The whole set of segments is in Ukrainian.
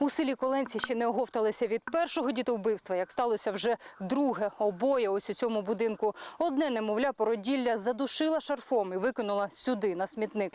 У селі Коленці ще не оговталися від першого дітовбивства, як сталося вже друге обоє ось у цьому будинку. Одне немовля породілля задушила шарфом і викинула сюди, на смітник.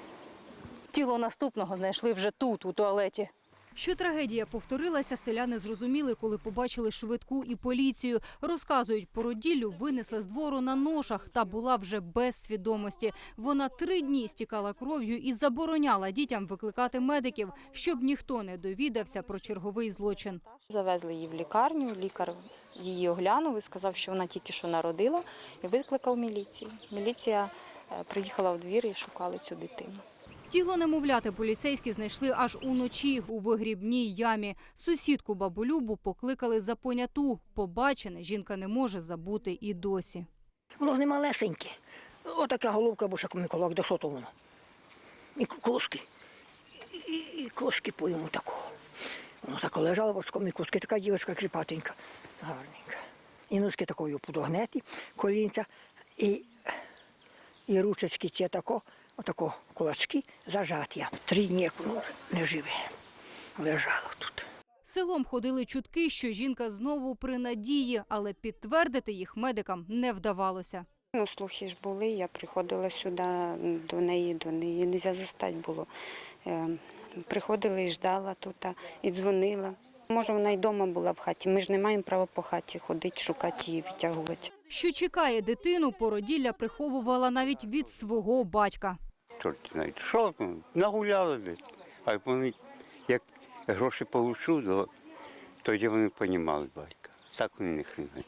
Тіло наступного знайшли вже тут, у туалеті. Що трагедія повторилася, селяни зрозуміли, коли побачили швидку і поліцію. Розказують, породіллю винесли з двору на ношах та була вже без свідомості. Вона три дні стікала кров'ю і забороняла дітям викликати медиків, щоб ніхто не довідався про черговий злочин. Завезли її в лікарню, лікар її оглянув і сказав, що вона тільки що народила, і викликав міліцію. Міліція е, приїхала в двір і шукали цю дитину. Тіло немовляти поліцейські знайшли аж уночі у вигрібній ямі. Сусідку бабу Любу покликали за поняту. Побачене жінка не може забути і досі. Воно ж не малесеньке. Отака головка, бо ще коміколок, де що то воно? І к- коски. І, і коски по йому такого. Воно так лежало, бо з коски, така дівчинка кріпатенька, гарненька. І ножки такою подогнеті, колінця, і, і ручечки ті тако, отако кулачки зажаті. Три дні як воно вже не живе. Лежало тут. Селом ходили чутки, що жінка знову при надії, але підтвердити їх медикам не вдавалося. Ну, слухи ж були, я приходила сюди до неї, до неї не застати було. Е, Приходила і ждала тут, і дзвонила. Може, вона й вдома була в хаті. Ми ж не маємо права по хаті ходити, шукати її, витягувати. Що чекає дитину, породілля приховувала навіть від свого батька. Чорт знає, що там, нагуляли десь. А вони, як гроші получу, тоді вони понімали батька. Так вони не хрінуть.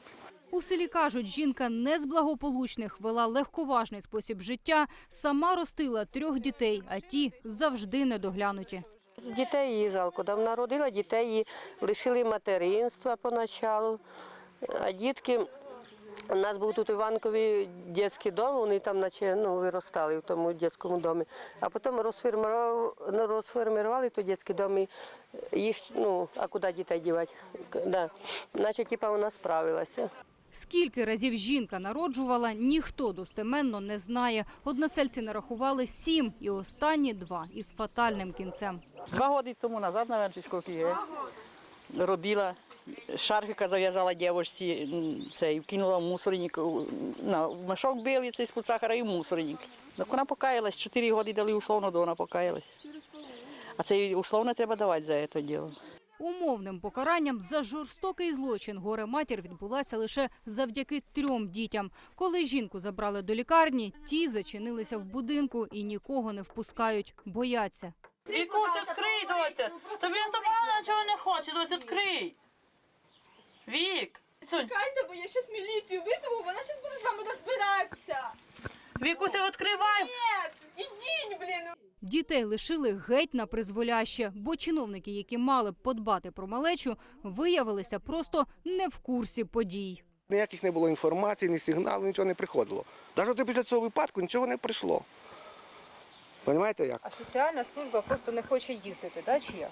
У селі кажуть, жінка не з благополучних вела легковажний спосіб життя, сама ростила трьох дітей, а ті завжди недоглянуті. Дітей її жалко. Там народила дітей, її лишили материнства поначалу. А дітки, у нас був тут у Іванкові дитячий дом, вони там наче ну, виростали в тому дитячому домі. А потім розформували, розформували той дитячий дом і їх, ну, а куди дітей дівати? Да. Наче типа вона справилася. Скільки разів жінка народжувала, ніхто достеменно не знає. Односельці нарахували сім, і останні два із фатальним кінцем. Два роки тому назад, чи скільки є, робила. Шарфика зав'язала дівчинці, це, вкинула в мусорник, на, в білий, цей з сахара і в мусорник. Так вона покаялась, чотири роки дали условно, то вона покаялась. А це условно треба давати за це діло. Умовним покаранням за жорстокий злочин горе матір відбулася лише завдяки трьом дітям. Коли жінку забрали до лікарні, ті зачинилися в будинку і нікого не впускають, бояться. Вікусь, відкрий, доця. Тобі то мало чого не хоче, доця, відкрий. Вік. Сонь, Чекайте, бо я щас міліцію визову, вона щас буде з вами розбиратися. Вікуся, відкривай. Ні, ідіть, блін. Дітей лишили геть на призволяще, бо чиновники, які мали б подбати про малечу, виявилися просто не в курсі подій. Ніяких не було інформації, ні сигналу, нічого не приходило. Навіть після цього випадку нічого не прийшло. Розумієте як? А соціальна служба просто не хоче їздити, да, чи як?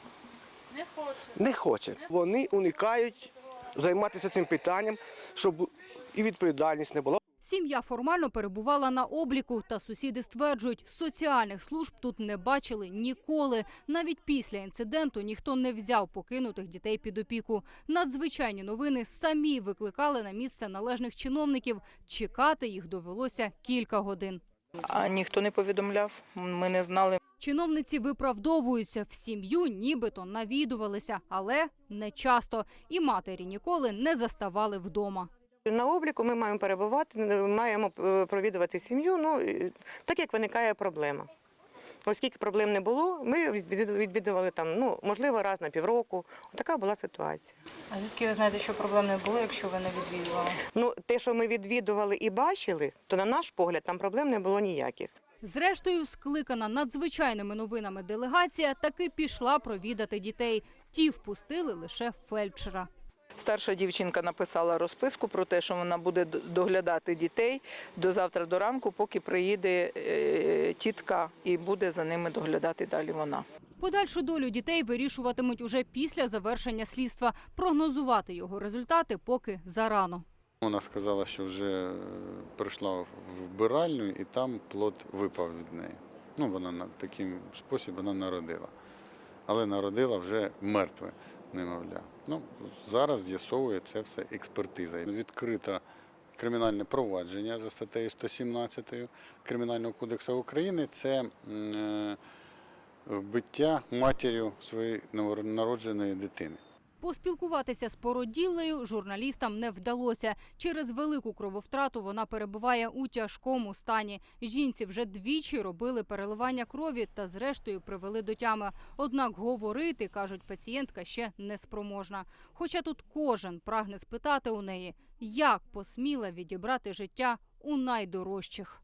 Не хоче. Не хоче. Вони уникають займатися цим питанням, щоб і відповідальність не була. Сім'я формально перебувала на обліку, та сусіди стверджують, соціальних служб тут не бачили ніколи. Навіть після інциденту ніхто не взяв покинутих дітей під опіку. Надзвичайні новини самі викликали на місце належних чиновників. Чекати їх довелося кілька годин. А ніхто не повідомляв, ми не знали. Чиновниці виправдовуються в сім'ю, нібито навідувалися, але не часто. І матері ніколи не заставали вдома. На обліку ми маємо перебувати, маємо е, провідувати сім'ю, ну, так як виникає проблема. Оскільки проблем не було, ми відвід- відвідували там, ну, можливо, раз на півроку. Така була ситуація. А звідки ви знаєте, що проблем не було, якщо ви не відвідували? Ну, те, що ми відвідували і бачили, то на наш погляд там проблем не було ніяких. Зрештою, скликана надзвичайними новинами делегація таки пішла провідати дітей. Ті впустили лише фельдшера. Старша дівчинка написала розписку про те, що вона буде доглядати дітей до завтра до ранку, поки приїде е, тітка і буде за ними доглядати далі вона. Подальшу долю дітей вирішуватимуть уже після завершення слідства. Прогнозувати його результати поки зарано. Вона сказала, що вже е, прийшла в вбиральню і там плод випав від неї. Ну, вона на таким спосіб вона народила. але народила вже мертве немовля. Ну, зараз з'ясовує це все експертиза. Відкрито кримінальне провадження за статтею 117 Кримінального кодексу України. Це е, вбиття матір'ю своєї новонародженої дитини. Поспілкуватися з породіллею журналістам не вдалося. Через велику крововтрату вона перебуває у тяжкому стані. Жінці вже двічі робили переливання крові та зрештою привели до тями. Однак говорити, кажуть, пацієнтка ще не спроможна. Хоча тут кожен прагне спитати у неї, як посміла відібрати життя у найдорожчих.